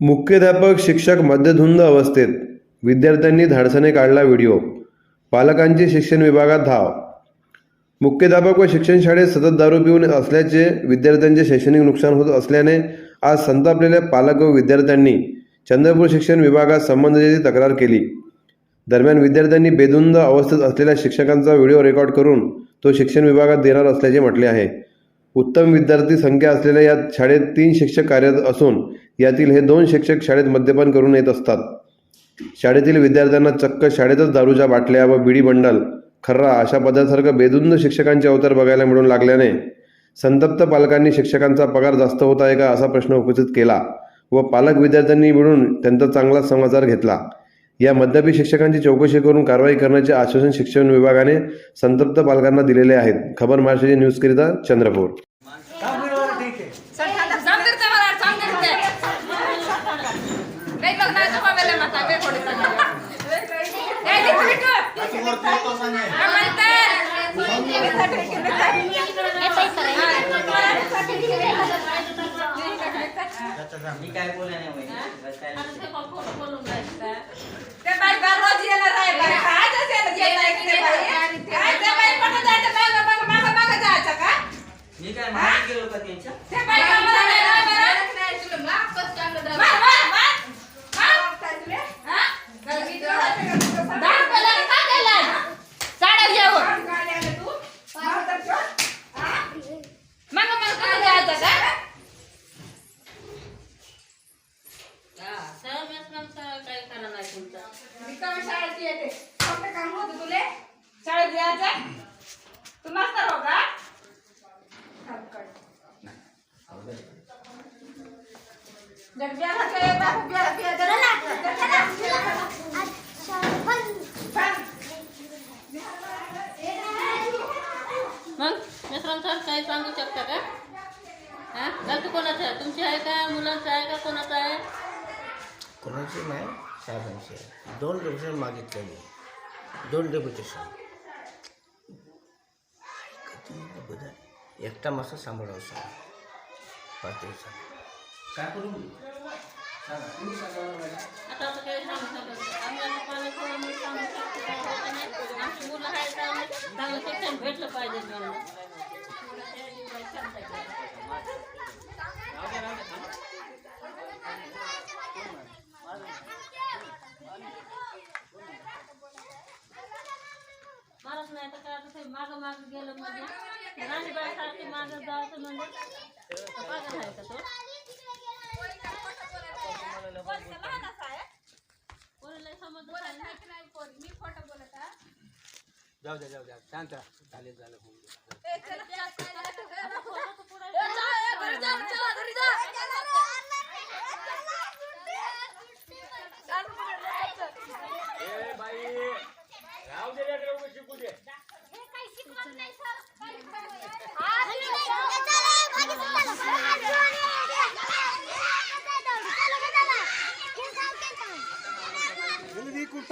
मुख्याध्यापक शिक्षक मद्यधुंद अवस्थेत विद्यार्थ्यांनी धाडसाने काढला व्हिडिओ. पालकांची शिक्षण विभागात धाव. मुख्याध्यापक व शिक्षण शाळेत सतत दारू पिऊन असल्याचे विद्यार्थ्यांचे शैक्षणिक नुकसान होत असल्याने आज संतापलेल्या पालक व विद्यार्थ्यांनी चंद्रपूर शिक्षण विभागात संबंधित तक्रार केली. दरम्यान विद्यार्थ्यांनी बेधुंद अवस्थेत असलेल्या शिक्षकांचा व्हिडिओ रेकॉर्ड करून तो शिक्षण विभागात देणार असल्याचे म्हटले आहे. उत्तम विद्यार्थी संख्या असलेल्या या शाळेत तीन शिक्षक कार्यरत असून यातील हे दोन शिक्षक शाळेत मद्यपान करून येत असतात. शाळेतील विद्यार्थ्यांना चक्क शाळेतच दारूच्या बाटल्या व बिडी बंडल खर्रा अशा पदासारखं बेदुंद शिक्षकांचे अवतार बघायला मिळून लागल्याने संतप्त पालकांनी शिक्षकांचा पगार जास्त होत आहे का असा प्रश्न उपस्थित केला व पालक विद्यार्थ्यांनी मिळून त्यांचा चांगला समाचार घेतला. या मद्यपी शिक्षकांची चौकशी करून कारवाई करण्याचे आश्वासन शिक्षण विभागाने संतप्त पालकांना दिलेले आहेत. खबर महाराष्ट्राची न्यूजकरिता चंद्रपूर. नाही मी काय बोलले नाही वहिनी. बस काय नाही. ते बाई दररोज येणार आहे बाई. काय जसे येत आहे की ते बाई. काय ते बाई पण जायचं मागं मागं मागं मागं जायचं का? मी काय मागे गेलो का त्यांच्या? ते बाई मग मिश्रण सर काही सांगू शकता का? हा? गलती कोणाचं? आहे तुमची आहे का? मुलांचं आहे का? कोणाचं आहे? कोणाची नाही साहेबांची आहे. दोन डेप्युटेशन मागितले मी. दोन डेप्युटेशन एकटा मासा सांभाळावं सांग पाच दिवसात. काय करू? आता असं काही सांगू शकत मी सांगू शकतो हो काय होतं नाही. आमची मुलं आम्ही चांगलं शिक्षण भेटलं पाहिजे मारत नाही तर काय कसं मागं मागं गेलं म्हणजे. राणीबाई सारखी मागं जायचं म्हणजे. पागल आहे का तो कोणाला समजत आहे ना जाऊ द्या जाऊ द्या शांत राहा. चालेल झालं होऊन गेलं. तर असं काय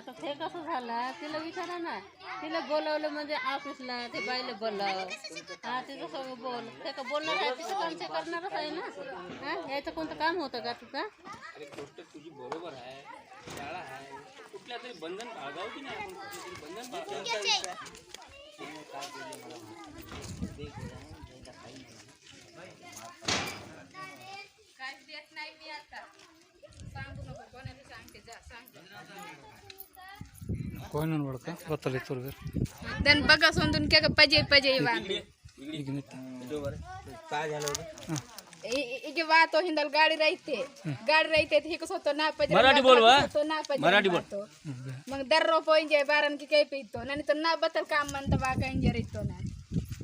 आता ते कसं झालं? तिला विचारा ना. तिला बोलवलं म्हणजे ऑफिसला ते बाईला बोलाव हा तिचं सगळं बोल ते का बोलणार आहे तिचं काम ते करणारच आहे ना? हा यायचं कोणतं काम होतं का तुझं अरे गोष्ट तुझी बरोबर आहे. शाळा आहे. कुठल्या तरी बंधन बाळगावं की नाही आपण? कुठलं तरी बंधन बाळगावं? कोण ನೋಡ್ಕ ಗೊತ್ತಲ್ಲ दन बघा सोंदून क्या पजे पजे काय झालं होतं इके वातो हिंदल गाडी राहते गाडी राहते हे कसं होतं ना पजे मराठी बोल वा. होतो ना पजे मराठी बोल. वातो. मग दर रोप इंजे बारन की काही पितो नाही तर ना बतल काम म्हणतं बाका इंजे रितो ना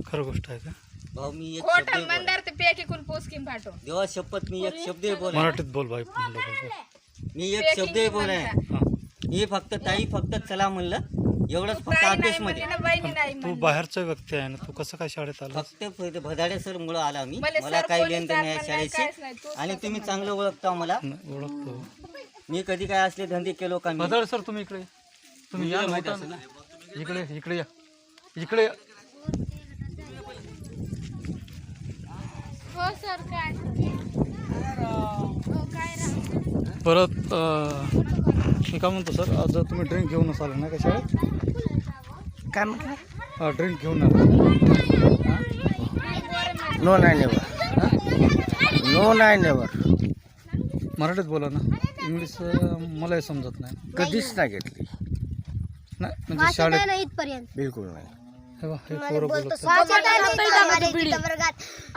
खरं गोष्ट आहे का भाऊ मी एक खोट शब्द बोल मंदार ते पेकी कुल पोस्किन फाटो देवा शपथ मी एक शब्द बोल मराठीत बोल बाई म्हणलं बोल बोल. मी एक शब्द बोल हा. फक्त ताई फक्त चला म्हणलं. एवढंच फक्त ऑफिसमध्ये. बहिणी नाही तू. बाहेरचा व्यक्ती आहे ना तू कसं काय शाळेत आला फक्त भदाडे सर मुळे आला मी. मला काही लेन देण नाही. शाळेशी तूच आणि तुम्ही चांगलं ओळखता मला. ओळखतो. मी कधी काय असले धंदे केलो का बदळ सर तुम्ही इकडे तुम्ही या माहिती असेल ना इकडे इकडे या. इकडे या. हो सर काय? परत मी काय म्हणतो सर आज तुम्ही ड्रिंक घेऊनच आले ना का शाळेत काय म्हटलं? ड्रिंक घेऊन आले. नो नाही नेवर नो नाही नेवर मराठीत बोला ना. इंग्लिश मलाही समजत नाही. कधीच नाही घेतली. नाही म्हणजे शाळेत इथपर्यंत. बिलकुल नाही.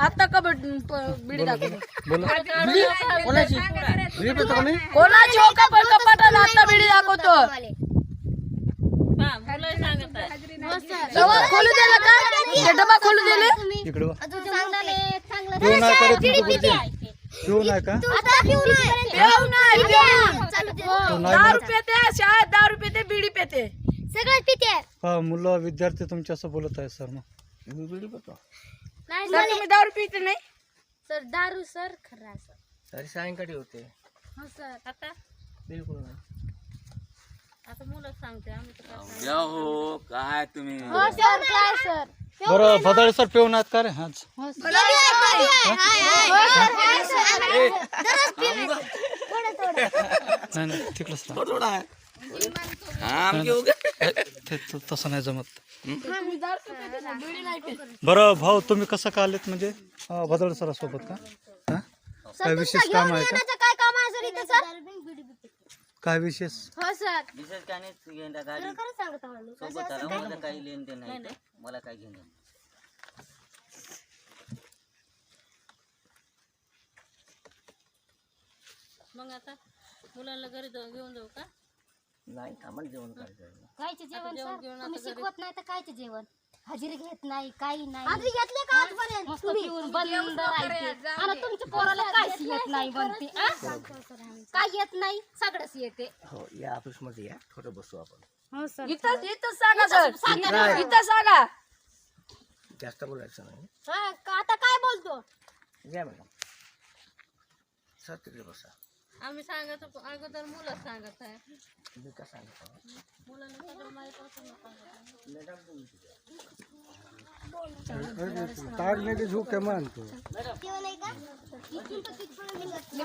आता का बिडी कोणाची? बिडी हो. का पण कपाटात आता बिडी दाखवतो. हा मुलं सांगत आहे. डबा खोलू दिला का डबा खोलू दिले इकडे वा. चांगलं चांगलं पिऊ नाही का रे तुमचं गुरुजी पिऊ नाही का आता पिऊ नाही पिऊ नाही, पिऊ. चालू दे. पिऊ नाही दारू म्हणत. पेते शाळेत दारू पेते बिडी पेते सगळं पिते. हा मुलं विद्यार्थी तुमच्या असं बोलत आहे सर मग. मी बिडी पितो नाही सर तुम्ही दारू पिते नाही? सर दारू सर खरा सर. सायंकाळी होते. हो सर. आता? बिलकुल नाही. आता मुलं सांगते आम्ही तर काय सांगू? द्या हो काय तुम्ही? हो सर काय सर? बरं बदळ सर पिऊ नाहीत का रे? हाच नाही. तिकडंच राहा. तसं नाही जमत. बरं भाऊ तुम्ही कसं का आलेत म्हणजे? बदळ सरासोबत का? हा? काय विशेष काम आहे का? काय काम आहे सर इथं सर? काय विशेष? हो सर. विशेष काय नाही गाडी. सोबत आला मला काही लेन देण नाही. मला काय घेणं नाही. मग आता मुलांना घरी जाऊ- घेऊन जाऊ का? नाही आम्हाला जेवण करायचं कायचे जेवण जेवण सर? तुम्ही शिकवत नाही तर कायचे जेवण. हजेरी घेत नाही काही नाही. हजेरी घेतले का आजपर्यंत? मस्त पिऊन बंद राहते. आणि तुमच्या पोराला काहीच येत नाही बनते आ? काय येत नाही? सगळंच येते. हो या ऑफिसमध्ये या. थोडं बसू आपण. हो सर इथं इथं सांगा सर. इथं सांगा. जास्त बोलायचं नाही. हा का- आता काय बोलतो? या मॅडम. सर तिकडे बसा. आम्ही सांगत होतो, अगोदर मुलं सांगत आहे मी का सांगतो मुलांना सगळं माहीत असून नका. जेवण आहे का इथून तर तिथपर्यंत निघत.